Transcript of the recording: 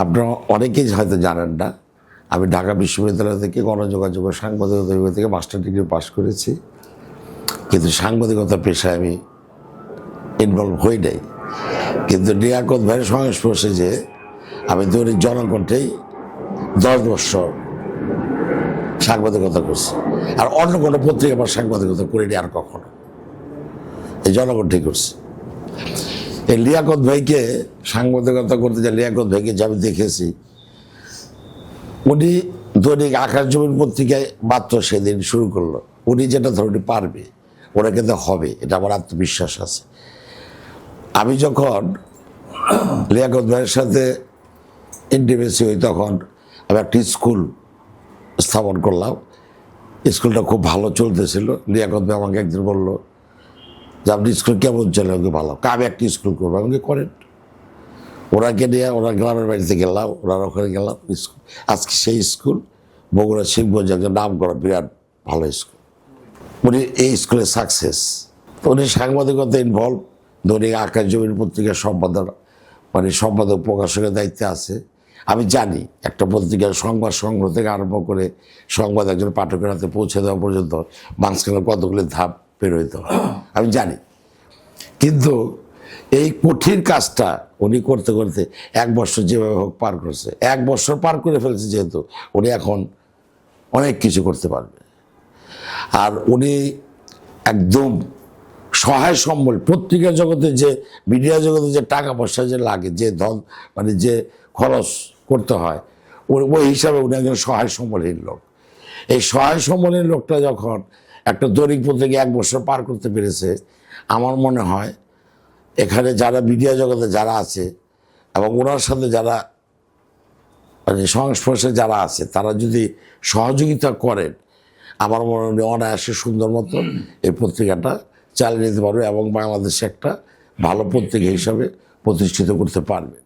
আপনারা অনেকেই হয়তো জানেন না। আমি ঢাকা বিশ্ববিদ্যালয় থেকে গণযোগাযোগ সাংবাদিকতা বিভাগ থেকে মাস্টার ডিগ্রি পাশ করেছি। কিন্তু সাংবাদিকতা পেশায় আমি ইনভলভ হই নাই। কিন্তু নিয়াকত ভাইয়ের সংস্পর্শে যে আমি দৈনিক জনকণ্ঠেই দশ বছর সাংবাদিকতা করছি। আর অন্য কোনো পত্রিকা বা সাংবাদিকতা করিনি আর কখনো। এই জনকণ্ঠেই করছি। এই লিয়াকত ভাইকে সাংবাদিকতা করতে যে লিয়াকত ভাইকে যে আমি দেখেছি। উনি দৈনিক আকাশ জমির পত্রিকায় মাত্র সেদিন শুরু করল। উনি যেটা ধরুন পারবে ওরা কিন্তু হবে, এটা আমার আত্মবিশ্বাস আছে। আমি যখন লিয়াকত ভাইয়ের সাথে ইন্টিমেসি হই তখন আমি একটি স্কুল স্থাপন করলাম। স্কুলটা খুব ভালো চলতেছিল। লিয়াকত ভাই আমাকে একদিন বলল যে আপনি স্কুল কেমন চলে? ওকে ভালো। "কা, আমি একটি স্কুল করব। আমাকে করেন। ওরাকে নিয়ে ওরা গ্রামের বাড়িতে গেলাম ওরা ওখানে গেলাম স্কুল। আজকে সেই স্কুল বগুড়া শিবগঞ্জ একজন নাম করা বিরাট ভালো স্কুল। উনি এই স্কুলে সাকসেস উনি সাংবাদিকতা ইনভলভ দৈনিক আকাশ জমির পত্রিকার সম্পাদক মানে সম্পাদক প্রকাশকের দায়িত্বে আছে। আমি জানি একটা পত্রিকার সংবাদ সংগ্রহ থেকে আরম্ভ করে সংবাদ একজন পাঠকের হাতে পৌঁছে দেওয়া পর্যন্ত মাঝখানে কতগুলি ধাপ পেরোইতে হয় আমি জানি। কিন্তু এই কঠিন কাজটা উনি করতে করতে এক বছর যেভাবে হোক পার করছে, এক বছর পার করে ফেলছে যেহেতু, উনি এখন অনেক কিছু করতে পারবে। আর উনি একদম সহায় সম্বল, পত্রিকা জগতে যে মিডিয়া জগতে যে টাকা পয়সা যে লাগে, যে ধন মানে যে খরচ করতে হয় ওই হিসাবে উনি একজন সহায় সম্বলহীন লোক। এই সহায় সম্বলহীন লোকটা যখন একটা দৈনিক পত্রিকা এক বছর পার করতে পেরেছে। আমার মনে হয় এখানে যারা মিডিয়া জগতে যারা আছে এবং ওনার সাথে যারা মানে সংস্পর্শে যারা আছে, তারা যদি সহযোগিতা করেন, আমার মনে হয় অনায়াসে সুন্দর মতো এই পত্রিকাটা চালিয়ে নিতে পারবে এবং বাংলাদেশে একটা ভালো পত্রিকা হিসাবে প্রতিষ্ঠিত করতে পারবে।